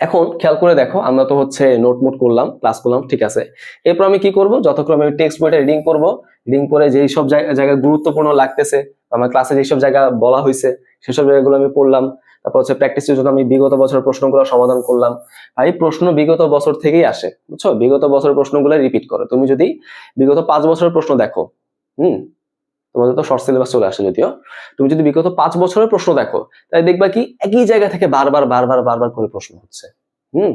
এখন খেয়াল করে দেখো, আমরা তো হচ্ছে নোট মোট করলাম ক্লাস করলাম, ঠিক আছে। এরপর আমি কি করব? যতক্ষণ আমি টেক্সট বইটা রিডিং করব। রিডিং করে যেই সব জায়গা জায়গা গুরুত্বপূর্ণ লাগতেছে, আমার ক্লাসে যেসব জায়গা বলা হয়েছে সেসব জায়গাগুলো আমি পড়লাম। তারপর হচ্ছে প্র্যাকটিসের জন্য আমি বিগত বছরের প্রশ্নগুলো সমাধান করলাম। ভাই প্রশ্ন বিগত বছর থেকেই আসে, বুঝছ? বিগত বছরের প্রশ্নগুলো রিপিট করো। তুমি যদি বিগত পাঁচ বছরের প্রশ্ন দেখো, হুম? তোমাদের তো শর্ট সিলেবাস চলে আসে যদিও। তুমি যদি বিগত পাঁচ বছরের প্রশ্ন দেখো, তাহলে দেখবা কি একই জায়গা থেকে বারবার বারবার বারবার করে প্রশ্ন হচ্ছে। হুম?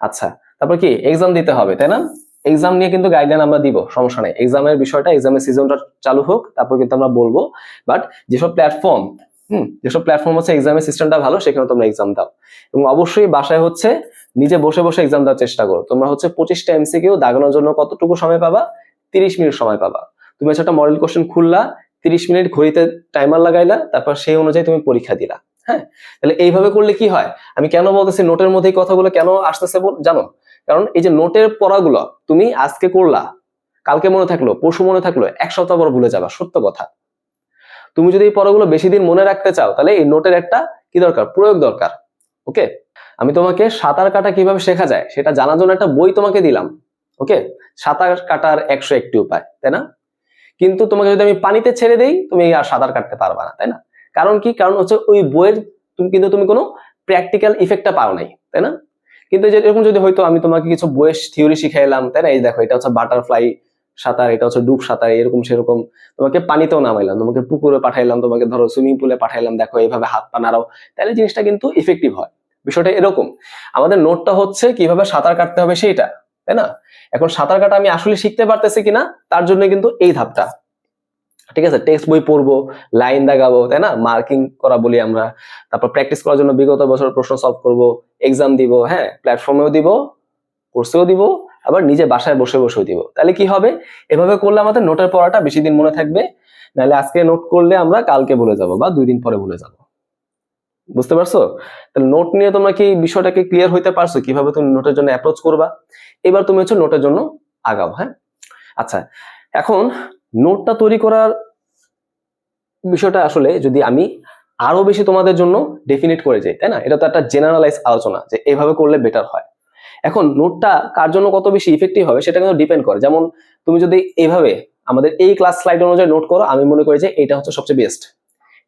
আচ্ছা তারপর কি? এক্সাম দিতে হবে, তাই না? এক্সাম নিয়ে কিন্তু গাইডলাইন আমরা দিব, সমস্যা নেই। এক্সামের বিষয়টা এক্সামের সিজনটা চালু হোক, তারপর কিন্তু আমরা বলব। বাট যেসব প্ল্যাটফর্ম হুম? যেসব প্ল্যাটফর্ম হচ্ছে এক্সামের সিস্টেমটা ভালো, সেখানে তোমরা এক্সাম দাও। এবং অবশ্যই বাসায় হচ্ছে নিজে বসে বসে এক্সাম দেওয়ার চেষ্টা করো। তোমরা হচ্ছে পঁচিশটা এমসিকিউ দাগানোর জন্য কতটুকু সময় পাবা? তিরিশ মিনিট সময় পাবা। তুমি হচ্ছে একটা মডেল কোশ্চেন খুললা, তিরিশ মিনিট ঘড়িতে টাইমার লাগাইলা, তারপর সেই অনুযায়ী তুমি পরীক্ষা দিলা হ্যাঁ? তাহলে এইভাবে করলে কি হয়? আমি কেন বলতেছি নোটের মধ্যে কথাগুলো কেন আসতেছে জানো? কারণ এই যে নোটের পড়াগুলো তুমি আজকে করলা, কালকে মনে থাকল, পরশু মনে থাকল, এক সপ্তাহ পর ভুলে যাবা, সত্য কথা। তুমি যদি এই পড়াগুলো বেশি দিন মনে রাখতে চাও, তাহলে এই নোটের একটা কি দরকার? প্রয়োগ দরকার ওকে আমি তোমাকে সাঁতার কাটা কীভাবে শেখা যায়, সেটা জানার জন্য একটা বই তোমাকে দিলাম ওকে সাঁতার কাটার একশো একটি উপায়, তাই না? কিন্তু তোমাকে যদি আমি পানিতে ছেড়ে দেই, তুমি আর সাঁতার কাটতে পারবা না, তাই না? কারণ কি? কারণ হচ্ছে ওই বইয়ের তুমি, কিন্তু তুমি কোনো প্র্যাকটিক্যাল ইফেক্টটা পাও নাই, তাই না? কিন্তু এরকম যদি হয়তো আমি তোমাকে কিছু বইয়ের থিওরি শিখাইলাম, তাই না? এই দেখো, এটা হচ্ছে বাটারফ্লাই সাঁতার, এটা হচ্ছে ডুব সাঁতার, এরকম সেরকম। তোমাকে পানিতেও নামাইলাম, তোমাকে পুকুরে পাঠাইলাম, তোমাকে ধরো সুইমিং পুলে পাঠাইলাম, দেখো এইভাবে হাত পা নাড়াও। তাহলে জিনিসটা কিন্তু ইফেক্টিভ হয়। বিষয়টা এরকম। আমাদের নোটটা হচ্ছে কীভাবে সাঁতার কাটতে হবে সেইটা তাই না? এখন সাঁতার কাটা আমি আসলে শিখতে পারতেছি কিনা, তার জন্য কিন্তু এই ধাপটা। ঠিক আছে? টেক্সট বই পড়ব, লাইন দাগাবো, তাই না? মার্কিং করা বলি আমরা। তারপর প্র্যাকটিস করার জন্য বিগত বছর প্রশ্ন সলভ করব, এক্সাম দিব হ্যাঁ? প্ল্যাটফর্মেও দিব, কোর্সেও দিব, আবার নিজে বাসায় বসে বসেও দিব। তাহলে কি হবে? এভাবে করলে আমাদের নোটের পড়াটা বেশি দিন মনে থাকবে। নাহলে আজকে নোট করলে আমরা কালকে ভুলে যাব বা দুই দিন পরে ভুলে যাব। বুঝতে পারছ? তাহলে নোট নিয়ে তোমরা কি বিষয়টাকে ক্লিয়ার হইতে পারছ? কীভাবে তুমি নোটের জন্য অ্যাপ্রোচ করবা? এবার তুমি হচ্ছে নোটের জন্য আগাও হ্যাঁ? আচ্ছা এখন নোটটা তৈরি করার বিষয়টা আসলে যদি আমি আরও বেশি তোমাদের জন্য ডেফিনিট করে যাই, তাই না? এটা তো একটা জেনারেলাইজ আলোচনা যে এভাবে করলে বেটার হয়। এখন নোটটা কার জন্য কত বেশি ইফেক্টিভ হবে সেটা কিন্তু ডিপেন্ড করে। যেমন তুমি যদি এভাবে আমাদের এই ক্লাস স্লাইড অনুযায়ী নোট করো, আমি মনে করি যে এটা হচ্ছে সবচেয়ে বেস্ট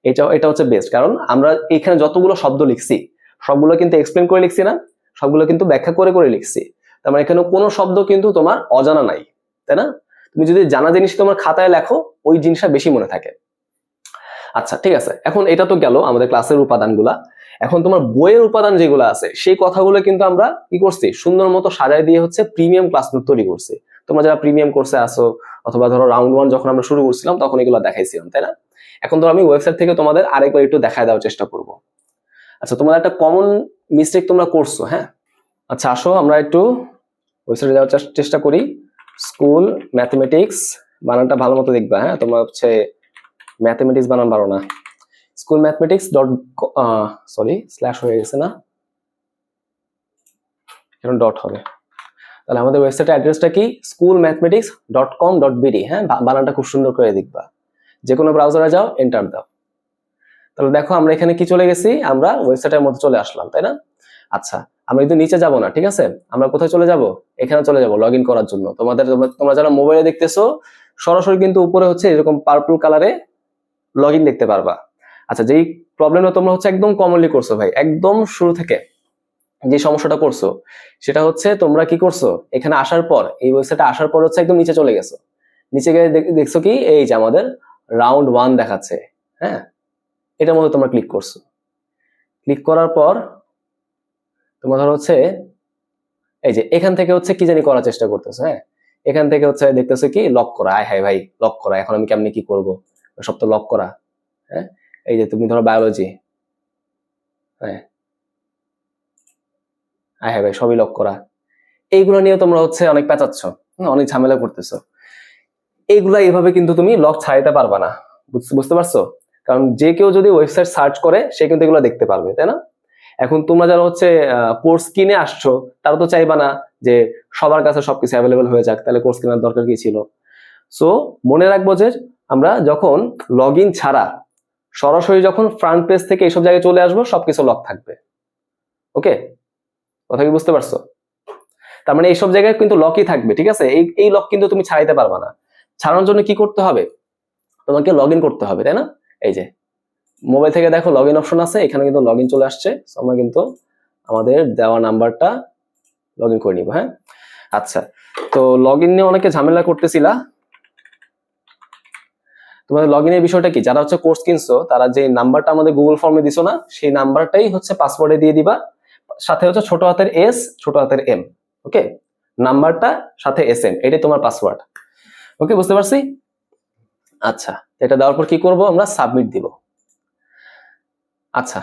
এটা এটা হচ্ছে বেস্ট কারণ আমরা এখানে যতগুলো শব্দ লিখছি, সবগুলো কিন্তু এক্সপ্লেন করে লিখছি না, সবগুলো কিন্তু ব্যাখ্যা করে করে লিখছি। তার মানে এখানে কোনো শব্দ কিন্তু তোমার অজানা নাই, তাই না? তুমি যদি জানা জিনিস তোমার খাতায় লেখো, ওই জিনিসটা বেশি মনে থাকে। আচ্ছা ঠিক আছে, এখন এটা তো গেল আমাদের ক্লাসের উপাদানগুলা। এখন তোমার বইয়ের উপাদান যেগুলো আছে, সেই কথাগুলো কিন্তু আমরা কি করছি? সুন্দর মতো সাজায় দিয়ে হচ্ছে প্রিমিয়াম ক্লাস নোট তৈরি করছি। তোমরা যারা প্রিমিয়াম কোর্সে আসো অথবা ধরো রাউন্ড ওয়ান যখন আমরা শুরু করছিলাম, তখন এগুলো দেখাইছিলাম, তাই না? এখন ধরো আমি ওয়েবসাইট থেকে তোমাদের আরেকবার একটু দেখায় দেওয়ার চেষ্টা করব। আচ্ছা তোমাদের একটা কমন মিস্টেক তোমরা করছ হ্যাঁ? আচ্ছা আসো, আমরা একটু ওয়েবসাইটে যাওয়ার চেষ্টা করি। স্কুল ম্যাথমেটিক্স বানানটা ভালো মতো দেখবা হ্যাঁ? তোমরা হচ্ছে ম্যাথমেটিক্স বানান পারো না। School mathematics dot sorry slash হয়ে গেছে না? এখন ডট হবে। তাহলে আমাদের ওয়েবসাইটের অ্যাড্রেসটা কি? School mathematics dot com dot BD হ্যাঁ? বানানটা খুব সুন্দর করে দেখবা। যে কোনো ব্রাউজারে যাও এন্টার দাও। তাহলে দেখো আমরা এখানে কি চলে গেছি? আমরা ওয়েবসাইটের মধ্যে চলে আসলাম, তাই না? আচ্ছা আমরা কিন্তু নিচে যাব না, ঠিক আছে? আমরা কোথায় চলে যাব? এখানে চলে যাব লগ করার জন্য। তোমাদের, তোমরা যারা মোবাইলে দেখতেছো, সরাসরি কিন্তু উপরে হচ্ছে এরকম পার্পল কালারে লগ দেখতে পারবা। আচ্ছা যেই প্রবলেমটা তোমরা হচ্ছে একদম কমনলি করছ ভাই, একদম শুরু থেকে যে সমস্যাটা করছ, সেটা হচ্ছে তোমরা কি করছ? এখানে আসার পর, এই ওয়েবসাইটে আসার পর হচ্ছে একদম নিচে চলে গেছো। নিচে গিয়ে দেখছ কি? এই যে আমাদের রাউন্ড ওয়ান দেখাচ্ছে হ্যাঁ? এটার মধ্যে তোমরা ক্লিক করছ। ক্লিক করার পর তোমার ধরো হচ্ছে এই যে এখান থেকে হচ্ছে কি জানি করার চেষ্টা করতেছো হ্যাঁ? এখান থেকে হচ্ছে দেখতেছো কি লক করা আয় হায় ভাই লক করা এখন আমি কেমনি কি করব? সব তো লক করা হ্যাঁ? এই যে তুমি ধরো বায়োলজি হ্যাঁ? আয় হায় ভাই সবই লক করা। এইগুলো নিয়ে তোমরা হচ্ছে অনেক পেঁচাচ্ছ হুম, অনেক ঝামেলা করতেছো। এইগুলা এইভাবে কিন্তু তুমি লক ছাড়াইতে পারবা না। বুঝ- বুঝতে পারছ? কারণ যে কেউ যদি ওয়েবসাইট সার্চ করে, সে কিন্তু এগুলো দেখতে পারবে, তাই না? এখন তোমরা যারা হচ্ছে কোর্স কিনে আসছো, তারা তো চাইবা না যে সবার কাছে সবকিছু অ্যাভেলেবেল হয়ে যাক, তাহলে কোর্স কেনার দরকার কি ছিল? সো মনে রাখব যে আমরা যখন লগ ছাড়া সরাসরি যখন ফ্রন্ট পেজ থেকে এইসব জায়গায় চলে আসব, সবকিছু লক থাকবে। ওকে কথা কি বুঝতে পারছ? তার মানে এইসব জায়গায় কিন্তু লকই থাকবে, ঠিক আছে? এই এই লক কিন্তু তুমি ছাড়াইতে পারবা না। ছাড়ানোর জন্য কি করতে হবে? তোমাকে লগ করতে হবে, তাই না? এই যে মোবাইল থেকে দেখো লগ অপশন আছে, এখানে কিন্তু লগ চলে আসছে আমরা কিন্তু আমাদের দেওয়া নাম্বারটা লগ করে নিব হ্যাঁ? আচ্ছা তো লগ নিয়ে অনেকে ঝামেলা করতেছিলা। তোমাদের লগ ইনের বিষয়টা কি? যারা হচ্ছে কোর্স কিনছো, তারা যে নাম্বারটা আমাদের গুগল ফর্মে দিছো না, সেই নাম্বারটাই হচ্ছে পাসওয়ার্ডে দিয়ে দিবা। সাথে হচ্ছে ছোট হাতের এস ছোট হাতের এম ওকে নাম্বারটা, সাথে এস এম এটাই তোমার পাসওয়ার্ড ওকে বুঝতে পারছি? আচ্ছা এটা দেওয়ার পর কি করব? আমরা সাবমিট দিব। আচ্ছা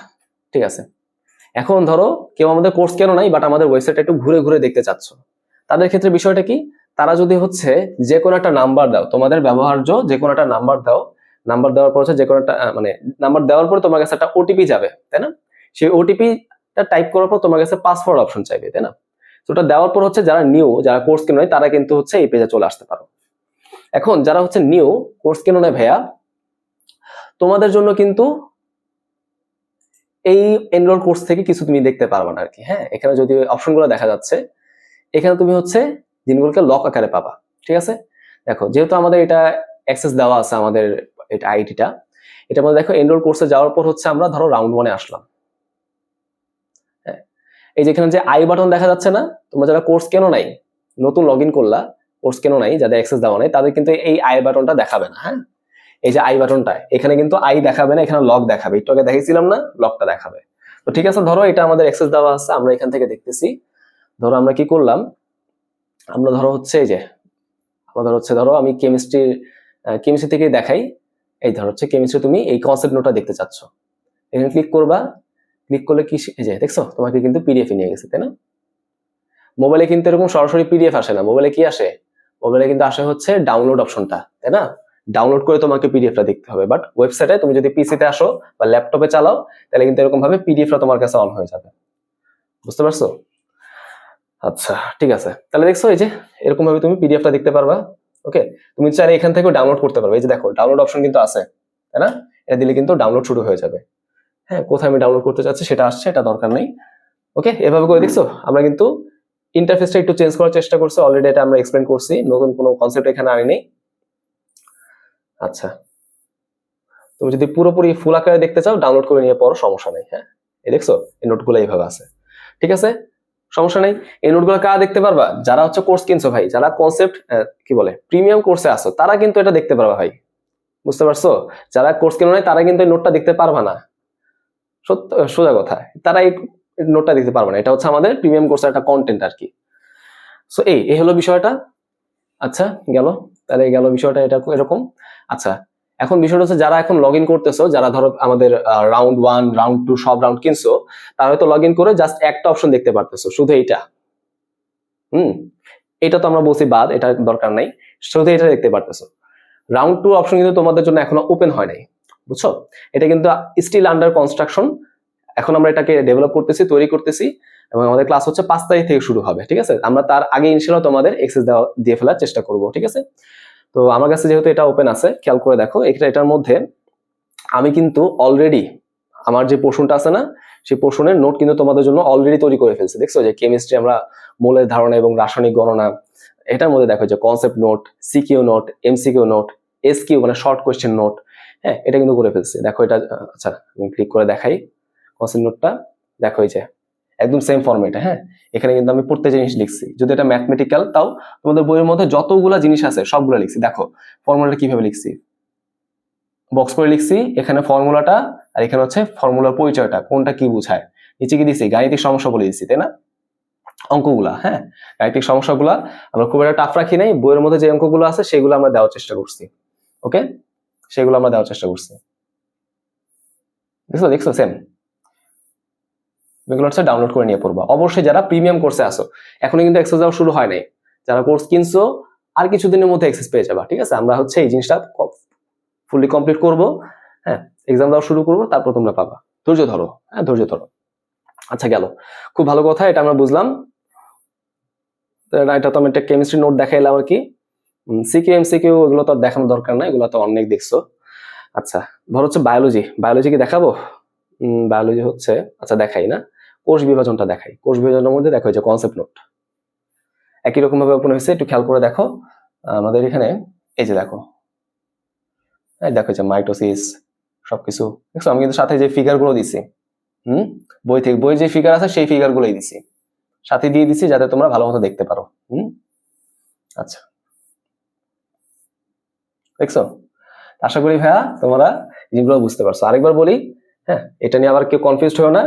ঠিক আছে। এখন ধরো, কেউ আমাদের কোর্স কেন নাই বাট আমাদের ওয়েবসাইটটা একটু ঘুরে ঘুরে দেখতে চাচ্ছ। তাদের ক্ষেত্রে বিষয়টা কি? তারা যদি হচ্ছে যে কোনো একটা নাম্বার দাও, তোমাদের ব্যবহার্য যে কোনো একটা নাম্বার দাও নাম্বার দেওয়ার পর হচ্ছে যে কোনো একটা মানে নাম্বার দেওয়ার পর তোমার কাছে একটা ওটিপি যাবে, তাই না? সেই ওটিপিটা টাইপ করার পর তোমার কাছে পাসওয়ার্ড অপশন চাইবে, তাই না? তো ওটা দেওয়ার পর হচ্ছে যারা নিউ যারা কোর্স কেন তারা কিন্তু হচ্ছে এই পেজে চলে আসতে পারো। এখন যারা হচ্ছে নিউ কোর্স কেন নাই ভাইয়া? তোমাদের জন্য কিন্তু এই এনরোল কোর্স থেকে কিছু তুমি দেখতে পারবে না আর কি হ্যাঁ? এখানে যদি অপশনগুলো দেখা যাচ্ছে, এখানে তুমি হচ্ছে জিনিসগুলোকে লক আকারে পাবা, ঠিক আছে? দেখো, যেহেতু আমাদের এটা অ্যাক্সেস দেওয়া আছে আমাদের এটা আইডিটা এটা মধ্যে দেখো এনরোল কোর্সে যাওয়ার পর হচ্ছে আমরা ধরো রাউন্ড ওয়ানে আসলাম। হ্যাঁ? এই যেখানে যে আই বাটন দেখা যাচ্ছে না, তোমরা যারা কোর্স কেন নাই, নতুন লগ ইন করলা কোর্স কেন নাই, যাদের অ্যাক্সেস দেওয়া নাই, তাদের কিন্তু এই আই বাটনটা দেখাবে না হ্যাঁ? এই যে আই বাটনটা এখানে কিন্তু আই দেখাবে না, এখানে লক দেখাবে। একটু আগে দেখাইছিলাম না লকটা দেখাবে। তো ঠিক আছে, ধরো এটা আমাদের অ্যাক্সেস দেওয়া আছে, আমরা এখান থেকে দেখতেছি। ধরো আমরা কি করলাম? আমরা ধরো হচ্ছে এই যে আমরা ধরো হচ্ছে ধরো আমি কেমিস্ট্রি কেমিস্ট্রি থেকে দেখাই। এই ধরো হচ্ছে কেমিস্ট্রি তুমি এই কনসেপ্ট নোটটা দেখতে চাচ্ছ। এখানে ক্লিক করবা। ক্লিক করলে কি এই যে, দেখছ? তোমাকে কিন্তু পিডিএফ নিয়ে গেছে, তাই না? মোবাইলে কিন্তু এরকম সরাসরি পিডিএফ আসে না। মোবাইলে কি আসে? মোবাইলে কিন্তু আসে হচ্ছে ডাউনলোড অপশনটা তাই না? ডাউনলোড করে তোমাকে পিডিএফটা দেখতে হবে বাট ওয়েবসাইটে তুমি যদি পিসিতে আসো বা ল্যাপটপে চালাও, তাহলে কিন্তু এরকম ভাবে পিডিএফটা তোমার কাছে অন হয়ে যাবে। বুঝতে পারছ? আচ্ছা ঠিক আছে। তাহলে দেখছ, এই যে এরকম ভাবে তুমি পিডিএফটা দেখতে পারবা ওকে তুমি চাইলে এখান থেকেও ডাউনলোড করতে পারবে। এই যে দেখো ডাউনলোড অপশন কিন্তু আছে, তাই না? এটা দিলে কিন্তু ডাউনলোড শুরু হয়ে যাবে। হ্যাঁ কোথায় আমি ডাউনলোড করতে চাচ্ছি সেটা আসছে, এটা দরকার নেই ওকে এভাবে করে দেখছ, আমরা কিন্তু ইন্টারফেসটা একটু চেঞ্জ করার চেষ্টা করছে অলরেডি এটা আমরা এক্সপ্লেন করছি, নতুন কোনো কনসেপ্ট এখানে আনি নেই। আচ্ছা তুমি যদি পুরোপুরি ফুল আকারে দেখতে চাও ডাউনলোড করে নিয়ে পড়ো, সমস্যা নেই হ্যাঁ? এই দেখছ, এই নোটগুলো এইভাবে আছে। ঠিক আছে? সমস্যা নেই। এই নোটগুলো কারা দেখতে পারবা? যারা হচ্ছে কোর্স কিনছো ভাই, যারা কনসেপ্ট কি বলে প্রিমিয়াম কোর্সে আসো তারা কিন্তু এটা দেখতে পারবা ভাই। বুঝতে পারছ? যারা কোর্স কিনো নাই, তারা কিন্তু এই নোটটা দেখতে পারবা না। সত্য, সোজা কথা। তারা এই নোটটা দেখতে পারবে না। এটা হচ্ছে আমাদের প্রিমিয়াম কোর্সের একটা কন্টেন্ট আর কি। সো এই এই হলো বিষয়টা। আচ্ছা গেল। তাহলে গেল বিষয়টা, এটা এরকম। আচ্ছা এখন বিষয়টা হচ্ছে যারা এখন লগ ইন করতেছো, যারা ধরো আমাদের রাউন্ড ওয়ান রাউন্ড টু সব রাউন্ড কিনছো, তারা হয়তো লগ ইন করে জাস্ট একটা অপশন দেখতে পারতেছো, শুধু এইটা। হুম? এটা তো আমরা বলছি বাদ এটা দরকার নাই। শুধু এটা দেখতে পারতেছো। রাউন্ড টু অপশন কিন্তু তোমাদের জন্য এখনও ওপেন হয় নাই। বুঝছ? এটা কিন্তু স্টিল আন্ডার কনস্ট্রাকশন এখন আমরা এটাকে ডেভেলপ করতেছি, তৈরি করতেছি এবং আমাদের ক্লাস হচ্ছে পাঁচ তারিখ থেকে শুরু হবে, ঠিক আছে? আমরা তার আগে ইনশাল্লাহ তোমাদের এক্সেস দেওয়া, দিয়ে ফেলার চেষ্টা করব, ঠিক আছে? তো আমার কাছে যেহেতু এটা ওপেন আছে, খেয়াল করে দেখো, এটা, এটার মধ্যে আমি কিন্তু অলরেডি আমার যে পোর্শনটা আছে না, সেই পোর্শনের নোট কিন্তু তোমাদের জন্য অলরেডি তৈরি করে ফেলছে, দেখছ? যে কেমিস্ট্রি আমরা মূলের ধারণা এবং রাসায়নিক গণনা, এটার মধ্যে দেখো যে concept note CQ note MCQ note SQ মানে শর্ট কোয়েশ্চেন নোট হ্যাঁ? এটা কিন্তু করে ফেলছে, দেখো এটা আচ্ছা আমি ক্লিক করে দেখাই। কনসেপ্ট নোটটা দেখো এই যে একদম সেম ফর্মেটে হ্যাঁ? এখানে কিন্তু আমি প্রত্যেক জিনিস লিখছি। যদি এটা ম্যাথমেটিক্যাল তাও তোমাদের বইয়ের মধ্যে যতগুলা জিনিস আছে, সবগুলো লিখছি। দেখো ফর্মুলাটা কীভাবে লিখছি? বক্স করে লিখছি, এখানে ফর্মুলাটা আর এখানে হচ্ছে ফর্মুলার পরিচয়টা, কোনটা কি বোঝায়? নিচে কি দিছি? গাণিতিক সমস্যা বলে দিচ্ছি তাই না? অঙ্কগুলা হ্যাঁ? গাণিতিক সমস্যাগুলা আমরা খুব একটা টাফ রাখি নাই। বইয়ের মধ্যে যে অঙ্কগুলো আছে, সেগুলো আমরা দেওয়ার চেষ্টা করছি। ওকে সেগুলো আমরা দেওয়ার চেষ্টা করছি। দেখছ দেখছ? সেম হচ্ছে ডাউনলোড করে নিয়ে পড়বা। অবশ্যই যারা প্রিমিয়াম কোর্সে আসো এখনও কিন্তু এক্সেস দেওয়া শুরু হয় নাই। যারা কোর্স কিনছো, আর কিছুদিনের মধ্যে এক্সেস পেয়ে যাবা, ঠিক আছে? আমরা হচ্ছে এই জিনিসটা ফুললি কমপ্লিট করব হ্যাঁ? এক্সাম দেওয়া শুরু করব, তারপর তোমরা পাবা। ধৈর্য ধরো হ্যাঁ? ধৈর্য ধরো। আচ্ছা গেল। খুব ভালো কথা, এটা আমরা বুঝলাম। এটা তো আমি একটা কেমিস্ট্রি নোট দেখাইলাম আর কি। সিকিউ এম সিকিউ এগুলো তো আর দেখানোর দরকার নাই, এগুলো তো অনেক দেখছ। আচ্ছা ধর হচ্ছে বায়োলজি বায়োলজি কি দেখাবো? বায়োলজি হচ্ছে আচ্ছা দেখাই না। কোষ বিভাজনটা দেখাই। কোষ বিভাজনের মধ্যে দেখো যে কনসেপ্ট নোট একই রকম ভাবে ওপেন হয়েছে, একটু খেয়াল করে দেখো। আমাদের এখানে এই যে দেখো। এই দেখো যে মাইটোসিস সবকিছু। দেখছ, আমি কিন্তু সাথে যে ফিগারগুলো দিছি, হুম? বই থেকে বই যে ফিগার আছে, সেই ফিগার গুলোই দিছি। সাথে দিয়ে দিছি যাতে তোমরা ভালো মতো দেখতে পারো, হুম? আচ্ছা। দেখছ? আশা করি ভাইয়া তোমরা জিনিসগুলো বুঝতে পারছ। আরেকবার বলি হ্যাঁ এটা নিয়ে আবার কেউ কনফিউজ হয়েও না।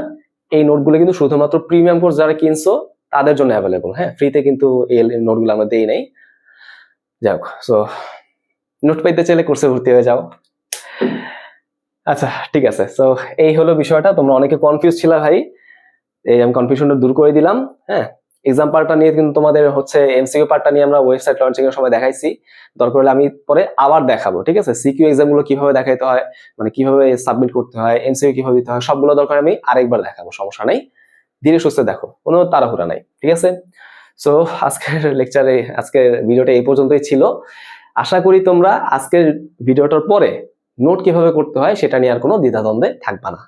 এই নোটগুলো কিন্তু শুধুমাত্র প্রিমিয়াম কোর্স যারা কিনছো, তাদের জন্য অ্যাভেলেবল হ্যাঁ? ফ্রিতে কিন্তু এই নোটগুলো আমরা দেই নাই। যাই হোক সো নোট পাইতে চাইলে কোর্সে ভর্তি হয়ে যাও। আচ্ছা ঠিক আছে সো এই হলো বিষয়টা। তোমরা অনেকে কনফিউজ ছিল ভাই। এই আমি কনফিউশনটা দূর করে দিলাম হ্যাঁ? এক্সাম নিয়ে কিন্তু তোমাদের হচ্ছে এমসিকিউ পার্টটা নিয়ে আমরা ওয়েবসাইট লঞ্চিং এর সময় দেখাইছি। দরকার হলে আমি পরে আবার দেখাবো, ঠিক আছে? সিকিউ এক্সামগুলো কীভাবে দেখাইতে হয় মানে কীভাবে সাবমিট করতে হয় এমসিকিউ কীভাবে দিতে হয়, সবগুলো দরকার আমি আরেকবার দেখাবো, সমস্যা নাই। ধীরে সুস্থে দেখো, কোনো তাড়াহুড়া নাই, ঠিক আছে? সো আজকের লেকচারে আজকের ভিডিওটা এই পর্যন্তই ছিল। আশা করি তোমরা আজকের ভিডিওটার পরে নোট কীভাবে করতে হয়, সেটা নিয়ে আর কোনো দ্বিধাদ্বন্দ্বে থাকবা না।